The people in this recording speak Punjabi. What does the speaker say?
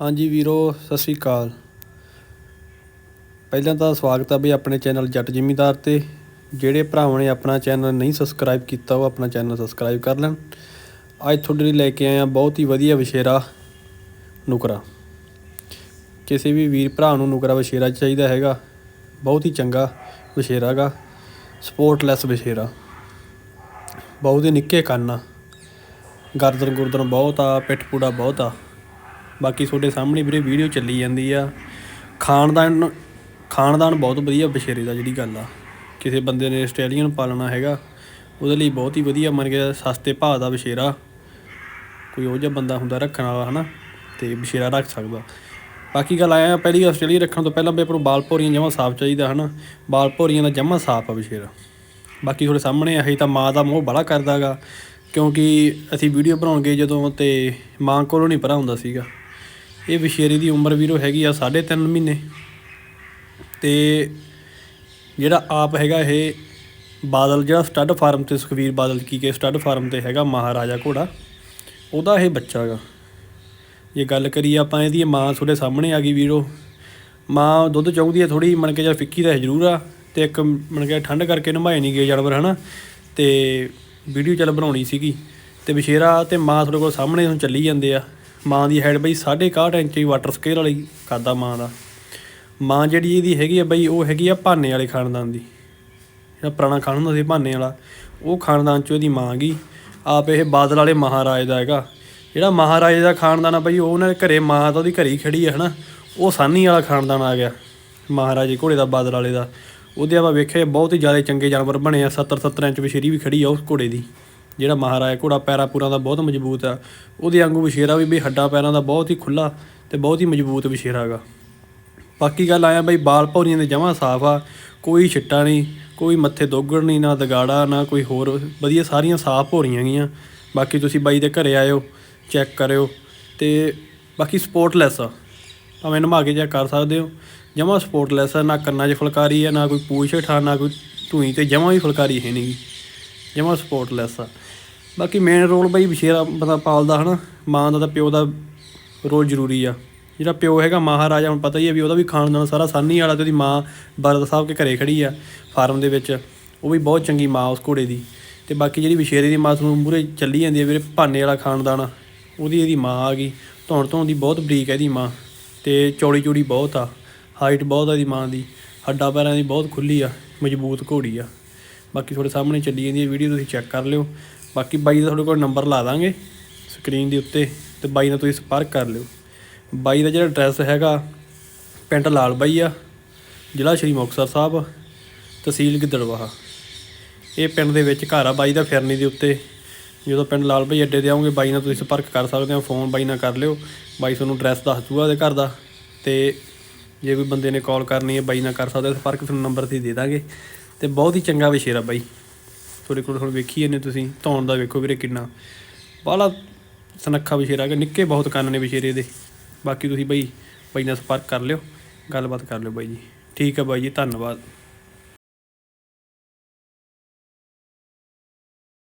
ਹਾਂਜੀ ਵੀਰੋ, ਸਤਿ ਸ਼੍ਰੀ ਅਕਾਲ। ਪਹਿਲਾਂ ਤਾਂ ਸਵਾਗਤ ਆ ਬਈ ਆਪਣੇ ਚੈਨਲ ਜੱਟ ਜ਼ਿਮੀਦਾਰ ਤੇ। ਜਿਹੜੇ ਭਰਾਵਾਂ ਨੇ ਆਪਣਾ ਚੈਨਲ ਨਹੀਂ ਸਬਸਕ੍ਰਾਈਬ ਕੀਤਾ, ਉਹ ਆਪਣਾ ਚੈਨਲ ਸਬਸਕ੍ਰਾਈਬ ਕਰ ਲੈਣ। ਅੱਜ ਤੁਹਾਡੇ ਲਈ ਲੈ ਕੇ ਆਏ ਆ ਬਹੁਤ ਹੀ ਵਧੀਆ ਵਿਸ਼ੇਰਾ ਨੁਕਰਾ। ਕਿਸੇ ਵੀ ਵੀਰ ਭਰਾ ਨੂੰ ਨੁਕਰਾ ਵਿਸ਼ੇਰਾ ਚਾਹੀਦਾ ਹੈਗਾ। ਬਹੁਤ ਹੀ ਚੰਗਾ ਵਿਸ਼ੇਰਾ ਗਾ ਸਪੋਰਟਲੈਸ ਵਿਸ਼ੇਰਾ ਬਹੁਤ ਹੀ ਨਿੱਕੇ ਕੰਨ ਆ। ਗਰਦਨ ਗੁਰਦਨ ਬਹੁਤ ਆ ਪਿੱਠ ਪੂੜਾ ਬਹੁਤ ਆ। ਬਾਕੀ ਤੁਹਾਡੇ ਸਾਹਮਣੇ ਵੀਰੇ ਵੀਡੀਓ ਚੱਲੀ ਜਾਂਦੀ ਆ। ਖਾਨਦਾਨ ਖਾਨਦਾਨ ਬਹੁਤ ਵਧੀਆ ਬਸ਼ੇਰੇ ਦਾ ਜਿਹੜੀ ਗੱਲ ਆ। ਕਿਸੇ ਬੰਦੇ ਨੇ ਆਸਟ੍ਰੇਲੀਅਨ ਪਾਲਣਾ ਹੈਗਾ, ਉਹਦੇ ਲਈ ਬਹੁਤ ਹੀ ਵਧੀਆ ਮੰਨ ਗਿਆ ਸਸਤੇ ਭਾਅ ਦਾ ਬਸ਼ੇਰਾ। ਕੋਈ ਉਹ ਜਿਹਾ ਬੰਦਾ ਹੁੰਦਾ ਰੱਖਣ ਵਾਲਾ, ਹਨਾ? ਤੇ ਬਸ਼ੇਰਾ ਰੱਖ ਸਕਦਾ। ਬਾਕੀ ਗੱਲ ਆਇਆ ਪਹਿਲੀ ਆਸਟ੍ਰੇਲੀਆ ਰੱਖਣ ਤੋਂ ਪਹਿਲਾਂ ਵੀ ਆਪਾਂ ਨੂੰ ਬਾਲ ਭੋਰੀਆਂ ਜਮਾ ਸਾਫ਼ ਚਾਹੀਦਾ, ਹਨਾ? ਬਾਲ ਭੋਰੀਆਂ ਦਾ ਜਮਾ ਸਾਫ਼ ਆ ਬਸ਼ੇਰਾ। ਬਾਕੀ ਤੁਹਾਡੇ ਸਾਹਮਣੇ ਆਹੀ ਤਾਂ ਮਾਂ ਦਾ ਮੋਹ ਬੜਾ ਕਰਦਾਗਾ ਕਿਉਂਕਿ ਅਸੀਂ ਵੀਡੀਓ ਬਣਾਉਣਗੇ ਜਦੋਂ ਤੇ ਮਾਂ ਕੋਲੋਂ ਨਹੀਂ ਪਰਾ ਹੁੰਦਾ ਸੀਗਾ। ਇਹ ਵਿਸ਼ੇਰੀ ਦੀ ਉਮਰ ਵੀਰੋ ਹੈਗੀ ਆ 3.5 ਮਹੀਨੇ। ਤੇ ਜਿਹੜਾ ਆਪ ਹੈਗਾ ਇਹ ਬਾਦਲ, ਜਿਹੜਾ ਸਟੱਡ ਫਾਰਮ ਤੇ ਸੁਖਵੀਰ ਬਾਦਲ ਕੀ ਕੇ ਸਟੱਡ ਫਾਰਮ ਤੇ ਹੈਗਾ ਮਹਾਰਾਜਾ ਘੋੜਾ, ਉਹਦਾ ਇਹ ਬੱਚਾ ਗਾ। ਜੇ ਗੱਲ ਕਰੀਏ ਆਪਾਂ ਇਹਦੀ ਮਾਂ ਤੁਹਾਡੇ ਸਾਹਮਣੇ ਆ ਗਈ ਵੀਰੋ। ਮਾਂ ਦੁੱਧ ਚਾਹੁੰਦੀ ਹੈ ਥੋੜੀ ਮਨ ਕੇ ਜਾਂ ਫਿੱਕੀ ਤਾਂ ਜ਼ਰੂਰ ਆ, ਤੇ ਇੱਕ ਮਨ ਕੇ ਠੰਡ ਕਰਕੇ ਨਮਾਏ ਨਹੀਂ ਗਏ ਜਾਨਵਰ ਹਨਾ। ਤੇ ਵੀਡੀਓ ਚੱਲ ਬਣਾਉਣੀ ਸੀਗੀ। ਤੇ ਵਿਸ਼ੇਰਾ ਤੇ ਮਾਂ ਤੁਹਾਡੇ ਕੋਲ ਸਾਹਮਣੇ ਹੁਣ ਚੱਲੀ ਜਾਂਦੇ ਆ। ਮਾਂ ਦੀ ਹੈਡ ਬਈ 6.5 ਇੰਚ ਦੀ ਵਾਟਰ ਸਕੇਲ ਵਾਲੀ ਕਰਦਾ ਮਾਂ ਦਾ। ਮਾਂ ਜਿਹੜੀ ਇਹਦੀ ਹੈਗੀ ਆ ਬਈ, ਉਹ ਹੈਗੀ ਆ ਭਾਨੇ ਵਾਲੇ ਖਾਨਦਾਨ ਦੀ। ਜਿਹੜਾ ਪੁਰਾਣਾ ਖਾਨ ਹੁੰਦਾ ਸੀ ਭਾਨੇ ਵਾਲਾ, ਉਹ ਖਾਨਦਾਨ ਚੋਂ ਇਹਦੀ ਮਾਂ ਗਈ। ਆਪ ਇਹ ਬਾਦਲ ਵਾਲੇ ਮਹਾਰਾਜ ਦਾ ਹੈਗਾ। ਜਿਹੜਾ ਮਹਾਰਾਜੇ ਦਾ ਖਾਨਦਾਨ ਆ ਬਈ, ਉਹ ਉਹਨਾਂ ਦੇ ਘਰੇ ਮਾਂ ਤਾਂ ਉਹਦੀ ਘਰੇ ਹੀ ਖੜੀ ਆ, ਹਨਾ। ਉਹ ਸਾਨੀ ਵਾਲਾ ਖਾਨਦਾਨ ਆ ਗਿਆ, ਮਹਾਰਾਜੇ ਘੋੜੇ ਦਾ, ਬਾਦਲ ਵਾਲੇ ਦਾ। ਉਹਦੇ ਆਪਾਂ ਵੇਖਿਆ ਬਹੁਤ ਹੀ ਜ਼ਿਆਦਾ ਚੰਗੇ ਜਾਨਵਰ ਬਣੇ ਆ 70 70 ਇੰਚ ਵਿਸ਼ੇਰੀ ਵੀ ਖੜੀ ਆ ਉਸ ਘੋੜੇ ਦੀ। ਜਿਹੜਾ ਮਹਾਰਾਜਾ ਘੋੜਾ ਪੈਰਾਂ ਪੂਰਾਂ ਦਾ ਬਹੁਤ ਮਜ਼ਬੂਤ ਆ, ਉਹਦੇ ਵਾਂਗੂ ਵਿਸ਼ੇਰਾ ਵੀ ਬਈ ਹੱਡਾਂ ਪੈਰਾਂ ਦਾ ਬਹੁਤ ਹੀ ਖੁੱਲਾ ਤੇ ਬਹੁਤ ਹੀ ਮਜ਼ਬੂਤ ਵਿਸ਼ੇਰਾ ਹੈਗਾ। ਬਾਕੀ ਗੱਲ ਆਇਆ ਬਈ ਬਾਲ ਭੌਰੀਆਂ ਦੇ ਜਮਾਂ ਸਾਫ਼ ਆ, ਕੋਈ ਛਿੱਟਾ ਨਹੀਂ, ਕੋਈ ਮੱਥੇ ਦੋਗੜ ਨਹੀਂ, ਨਾ ਦਗਾੜਾ, ਨਾ ਕੋਈ ਹੋਰ, ਵਧੀਆ ਸਾਰੀਆਂ ਸਾਫ਼ ਭੌਰੀਆਂ ਗੀਆਂ ਬਾਕੀ ਤੁਸੀਂ ਬਾਈ ਦੇ ਘਰੇ ਆਇਓ, ਚੈੱਕ ਕਰਿਓ ਤੇ ਬਾਕੀ ਸਪੋਰਟਲੈਸ ਆ, ਭਾਵੇਂ ਨਮਾ ਕੇ ਚੈੱਕ ਕਰ ਸਕਦੇ ਹੋ। ਜਮਾਂ ਸਪੋਰਟਲੈਸ ਆ, ਨਾ ਕੰਨਾਂ 'ਚ ਫੁਲਕਾਰੀ ਆ, ਨਾ ਕੋਈ ਪੂਛ ਹੇਠਾਂ, ਨਾ ਕੋਈ ਧੂਈ ਤੇ ਜਮਾਂ ਵੀ ਫੁਲਕਾਰੀ ਹੈ ਨਹੀਂਗੀ ਜਮਾਂ ਸਪੋਰਟਲੈਸ ਆ। ਬਾਕੀ ਮੇਨ ਰੋਲ ਬਈ ਵਿਸ਼ੇਰਾ ਬੰਦਾ ਪਾਲਦਾ ਹਨਾ, ਮਾਂ ਦਾ ਤਾਂ ਪਿਓ ਦਾ ਰੋਲ ਜ਼ਰੂਰੀ ਆ। ਜਿਹੜਾ ਪਿਓ ਹੈਗਾ ਮਹਾਰਾਜਾ, ਹੁਣ ਪਤਾ ਹੀ ਹੈ ਵੀ ਉਹਦਾ ਵੀ ਖਾਨਦਾਨ ਸਾਰਾ ਸਾਨੀ ਵਾਲਾ ਤੇ ਉਹਦੀ ਮਾਂ ਬਰਦ ਸਾਹਿਬ ਕੇ ਘਰੇ ਖੜੀ ਆ ਫਾਰਮ ਦੇ ਵਿੱਚ। ਉਹ ਵੀ ਬਹੁਤ ਚੰਗੀ ਮਾਂ ਉਸ ਘੋੜੇ ਦੀ। ਤੇ ਬਾਕੀ ਜਿਹੜੀ ਵਿਸ਼ੇਰੇ ਦੀ ਮਾਂ ਨੂੰ ਮੂਰੇ ਚੱਲੀ ਜਾਂਦੀ ਹੈ ਵੀਰੇ ਭਾਨੇ ਵਾਲਾ ਖਾਨਦਾਨ ਆ ਉਹਦੀ ਇਹਦੀ ਮਾਂ ਆ ਗਈ। ਧੌਣ ਧੌਣ ਦੀ ਬਹੁਤ ਬਰੀਕ ਹੈ ਇਹਦੀ ਮਾਂ ਤੇ ਚੌੜੀ ਚੌੜੀ ਬਹੁਤ ਆ ਹਾਈਟ ਬਹੁਤ ਆ ਇਹਦੀ ਮਾਂ ਦੀ, ਹੱਡਾਂ ਪੈਰਾਂ ਦੀ ਬਹੁਤ ਖੁੱਲੀ ਆ, ਮਜ਼ਬੂਤ ਘੋੜੀ ਆ। ਬਾਕੀ ਤੁਹਾਡੇ ਸਾਹਮਣੇ ਚੱਲੀ ਜਾਂਦੀ ਹੈ ਵੀਡੀਓ, ਤੁਸੀਂ ਚੈੱਕ ਕਰ ਲਿਓ। ਬਾਕੀ ਬਾਈ ਦਾ ਤੁਹਾਡੇ ਕੋਲ ਨੰਬਰ ਲਾ ਦਾਂਗੇ ਸਕਰੀਨ ਦੇ ਉੱਤੇ ਤੇ ਬਾਈ ਨਾਲ ਤੁਸੀਂ ਸੰਪਰਕ ਕਰ ਲਿਓ। ਬਾਈ ਦਾ ਜਿਹੜਾ ਐਡਰੈਸ ਹੈਗਾ, ਪਿੰਡ ਲਾਲ ਬਾਈ ਆ, ਜ਼ਿਲ੍ਹਾ ਸ਼੍ਰੀ ਮੁਕਤਸਰ ਸਾਹਿਬ, ਤਹਿਸੀਲ ਗਿੱਦੜਵਾਹਾ। ਇਹ ਪਿੰਡ ਦੇ ਵਿੱਚ ਘਰ ਆ ਬਾਈ ਦਾ ਫਿਰਨੀ ਦੇ ਉੱਤੇ। ਜਦੋਂ ਪਿੰਡ ਲਾਲ ਬਾਈ ਅੱਡੇ ਤੇ ਆਉਂਗੇ ਬਾਈ ਨਾਲ ਤੁਸੀਂ ਸੰਪਰਕ ਕਰ ਸਕਦੇ ਹੋ, ਫੋਨ ਬਾਈ ਨਾਲ ਕਰ ਲਿਓ। ਬਾਈ ਤੁਹਾਨੂੰ ਐਡਰੈਸ ਦੱਸ ਦੂਗਾ ਉਹਦੇ ਘਰ ਦਾ ਤੇ ਜੇ ਕੋਈ ਬੰਦੇ ਨੇ ਕਾਲ ਕਰਨੀ ਹੈ, ਬਾਈ ਨਾਲ ਕਰ ਸਕਦੇ ਹੋ, ਸੰਪਰਕ ਤੁਹਾਨੂੰ ਨੰਬਰ ਤੇ ਦੇ ਦਾਂਗੇ। ਤੇ ਬਹੁਤ ਹੀ ਚੰਗਾ ਵਿਸ਼ੇਰਾ ਬਾਈ। ਤੁਹਾਡੇ ਕੋਲ ਹੁਣ ਵੇਖੀ ਜਾਂਦੇ ਤੁਸੀਂ, ਧੌਣ ਦਾ ਵੇਖੋ ਵੀਰੇ ਕਿੰਨਾ। ਬਾਹਲਾ ਸਨੱਖਾ ਵਿਸ਼ੇਰਾ ਕਿ ਨਿੱਕੇ ਬਹੁਤ ਕੰਨ ਨੇ ਵਿਸ਼ੇਰੇ ਦੇ ਬਾਕੀ ਤੁਸੀਂ ਬਾਈ ਬਾਈ ਨਾਲ ਸੰਪਰਕ ਕਰ ਲਿਓ, ਗੱਲਬਾਤ ਕਰ ਲਿਓ ਬਾਈ ਜੀ। ਠੀਕ ਹੈ ਬਾਈ ਜੀ, ਧੰਨਵਾਦ।